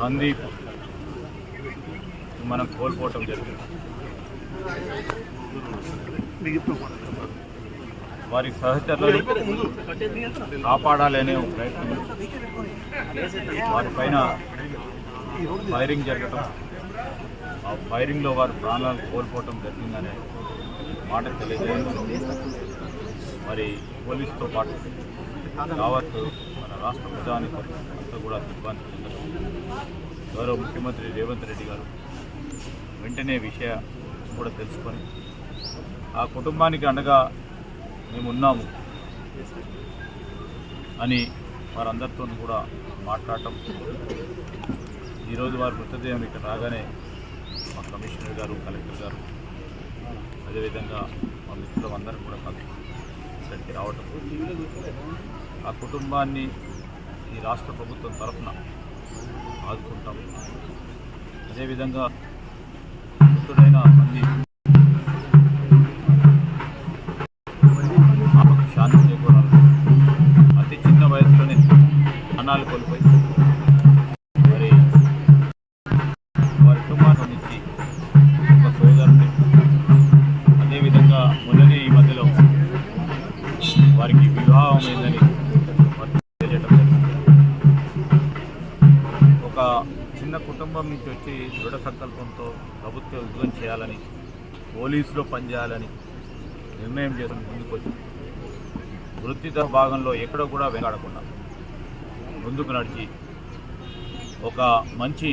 సందీప్ మనం కోల్పోవటం జరిగింది. వారి సహచరులను కాపాడాలనే ఒక ప్రయత్నం. వారి పైన ఫైరింగ్ జరగటం ఆ ఫైరింగ్లో వారు ప్రాణాలను కోల్పోవటం జరిగిందనే మాట తెలియజేయడం. మరి పోలీసుతో పాటు కావచ్చు మన రాష్ట్ర ప్రజానికి అంతా కూడా దిగ్భ్రాంతి చెందడం గౌరవ ముఖ్యమంత్రి రేవంత్ రెడ్డి గారు వెంటనే విషయ కూడా తెలుసుకొని ఆ కుటుంబానికి అండగా మేము ఉన్నాము అని వారందరితో కూడా మాట్లాడటం. ఈరోజు వారి మృతదేహం ఇక్కడ రాగానే మా కమిషనర్ గారు కలెక్టర్ గారు అదేవిధంగా మా మిత్రులు అందరూ కూడా కలిసి ఇక్కడికి రావటం. ఆ కుటుంబాన్ని ఈ రాష్ట్ర ప్రభుత్వం తరఫున ఆదుకుంటాం అదేవిధంగా మృతుడైన మంది చిన్న కుటుంబం నుంచి వచ్చి దృఢ సంకల్పంతో ప్రభుత్వ ఉద్యోగం చేయాలని పోలీసులో పనిచేయాలని నిర్ణయం చేసుకుని ముందుకు వచ్చి వృత్తిత భాగంలో ఎక్కడో కూడా వెంగాడకుండా ముందుకు నడిచి ఒక మంచి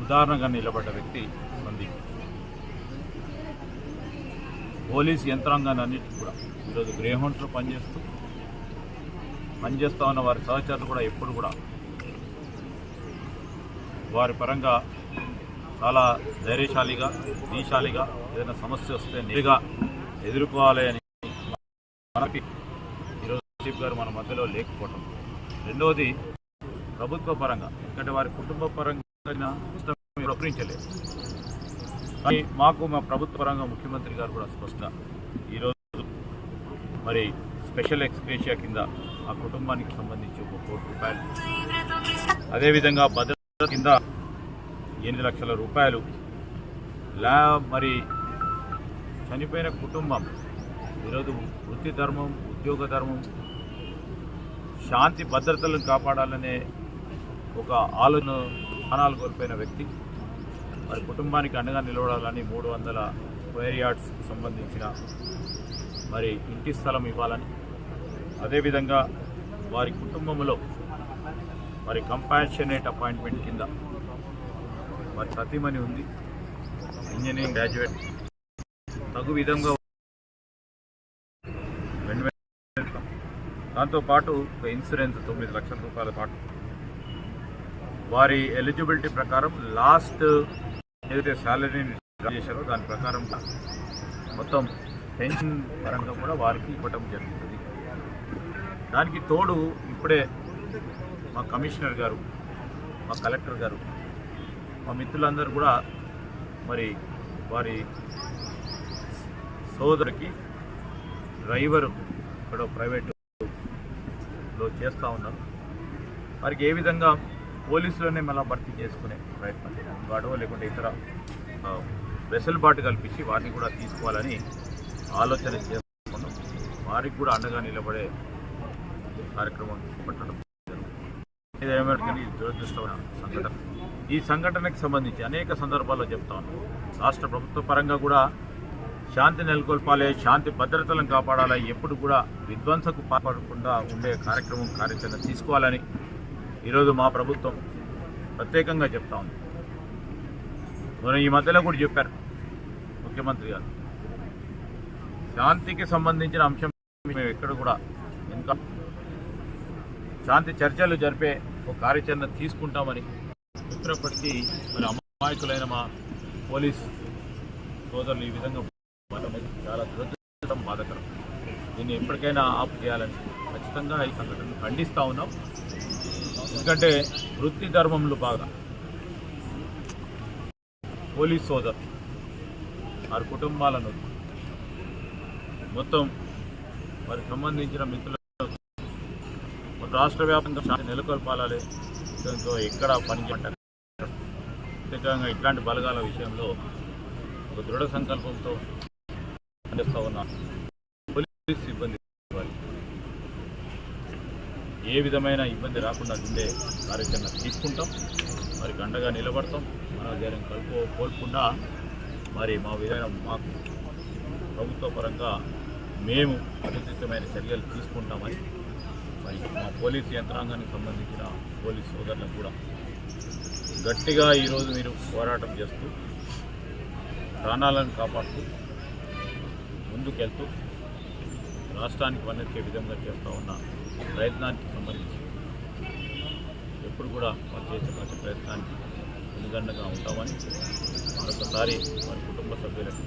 ఉదాహరణగా నిలబడ్డ వ్యక్తి సందీప్. పోలీస్ యంత్రాంగాన్ని కూడా ఈరోజు గ్రేహౌండ్స్లో పనిచేస్తూ పనిచేస్తూ ఉన్న వారి సహచరులు కూడా ఎప్పుడు కూడా వారి పరంగా చాలా ధైర్యశాలిగా దీశాలిగా ఏదైనా సమస్య వస్తే నేరుగా ఎదుర్కోవాలి అని మనకి ఈరోజు చీఫ్ గారు మన మధ్యలో లేకపోవటం. రెండవది ప్రభుత్వ పరంగా ఎందుకంటే వారి కుటుంబ పరంగా ప్రకటించలేదు. కానీ మాకు మా ప్రభుత్వ పరంగా ముఖ్యమంత్రి గారు కూడా స్పష్టంగా ఈరోజు మరి స్పెషల్ ఎక్స్ప్రేషియా కింద ఆ కుటుంబానికి సంబంధించి ఒక కోటి రూపాయలు. అదేవిధంగా భద్ర కింద ఎనిమిది లక్షల రూపాయలు. లా మరి చనిపోయిన కుటుంబం ఈరోజు వృత్తి ధర్మం ఉద్యోగ ధర్మం శాంతి భద్రతలను కాపాడాలనే ఒక ఆలోచన ప్రాణాలు కోల్పోయిన వ్యక్తి వారి కుటుంబానికి అండగా నిలబడాలని మూడు వందల స్క్వేర్ యార్డ్స్కి సంబంధించిన మరి ఇంటి స్థలం ఇవ్వాలని అదేవిధంగా వారి కుటుంబంలో మరి కంపాషనేట్ అపాయింట్మెంట్ కింద. మరి సతీమణి ఉంది. ఇంజనీరింగ్ గ్రాడ్యుయేట్ తగు విధంగా దాంతోపాటు ఒక ఇన్సూరెన్స్ తొమ్మిది లక్షల రూపాయల పాటు. వారి ఎలిజిబిలిటీ ప్రకారం లాస్ట్ ఏదైతే శాలరీని డ్రా చేశారో దాని ప్రకారం మొత్తం పెన్షన్ పరంగా కూడా వారికి ఇవ్వటం జరుగుతుంది. దానికి తోడు ఇప్పుడే మా కమిషనర్ గారు మా కలెక్టర్ గారు మా మిత్రులందరూ కూడా మరి వారి సోదరికి డ్రైవర్ ఇక్కడ ప్రైవేటులో చేస్తూ ఉన్నారు. వారికి ఏ విధంగా పోలీసులోనే మళ్ళీ భర్తీ చేసుకునే ప్రయత్నం వాడో లేకుంటే ఇతర వెసులుబాటు కల్పించి వారిని కూడా తీసుకోవాలని ఆలోచన చేసుకున్నాం వారికి కూడా అండగా నిలబడే కార్యక్రమం చేపట్టడం ఇదేమైనా దురదృష్టమైన సంఘటన. ఈ సంఘటనకు సంబంధించి అనేక సందర్భాల్లో చెప్తాను రాష్ట్ర ప్రభుత్వ పరంగా కూడా శాంతి నెలకొల్పాలి శాంతి భద్రతలను కాపాడాలి ఎప్పుడు కూడా విధ్వంసకు పాల్పడకుండా ఉండే కార్యక్రమం కార్యాచరణ తీసుకోవాలని ఈరోజు మా ప్రభుత్వం ప్రత్యేకంగా చెప్తా ఉంది. మనం ఈ మధ్యలో కూడా చెప్పారు ముఖ్యమంత్రి గారు. శాంతికి సంబంధించిన అంశం మేము ఎక్కడ కూడా ఇంకా శాంతి చర్చలు జరిపే ఒక కార్యాచరణ తీసుకుంటామని చెప్పినప్పటికీ మరి అమాయకులైన మా పోలీస్ సోదరులు ఈ విధంగా చాలా దురదృష్టం బాధకరం. దీన్ని ఎప్పటికైనా ఆపు చేయాలని ఖచ్చితంగా ఈ సంఘటనను ఖండిస్తూ ఉన్నాం. ఎందుకంటే వృత్తి ధర్మంలో బాగా. పోలీస్ సోదరు వారి కుటుంబాలను మొత్తం వారికి సంబంధించిన మిత్రుల రాష్ట్ర వ్యాప్తంగా శాంతి నెలకొల్పాలి దాంతో ఎక్కడ పని ప్రత్యేకంగా ఇట్లాంటి బలగాల విషయంలో ఒక దృఢ సంకల్పంతో పనిచేస్తూ ఉన్న. పోలీస్ సిబ్బంది ఏ విధమైన ఇబ్బంది రాకుండా ఉండే కార్యాచరణ తీసుకుంటాం. వారికి అండగా నిలబడతాం. మన ధైర్యం కలుపు కోల్కుండా మరి మా విధంగా మాకు ప్రభుత్వ పరంగా మేము అధికృతమైన చర్యలు తీసుకుంటామని మా పోలీస్ యంత్రాంగానికి సంబంధించిన పోలీస్ సోదరులకు కూడా గట్టిగా ఈరోజు మీరు పోరాటం చేస్తూ ప్రాణాలను కాపాడుతూ ముందుకెళ్తూ రాష్ట్రానికి వన్నెచ్చే విధంగా చేస్తూ ఉన్న ప్రయత్నానికి సంబంధించి ఎప్పుడు కూడా వారు చేసే ప్రతి ప్రయత్నానికి ముందుగండగా ఉంటామని మరొకసారి వారి కుటుంబ సభ్యులకు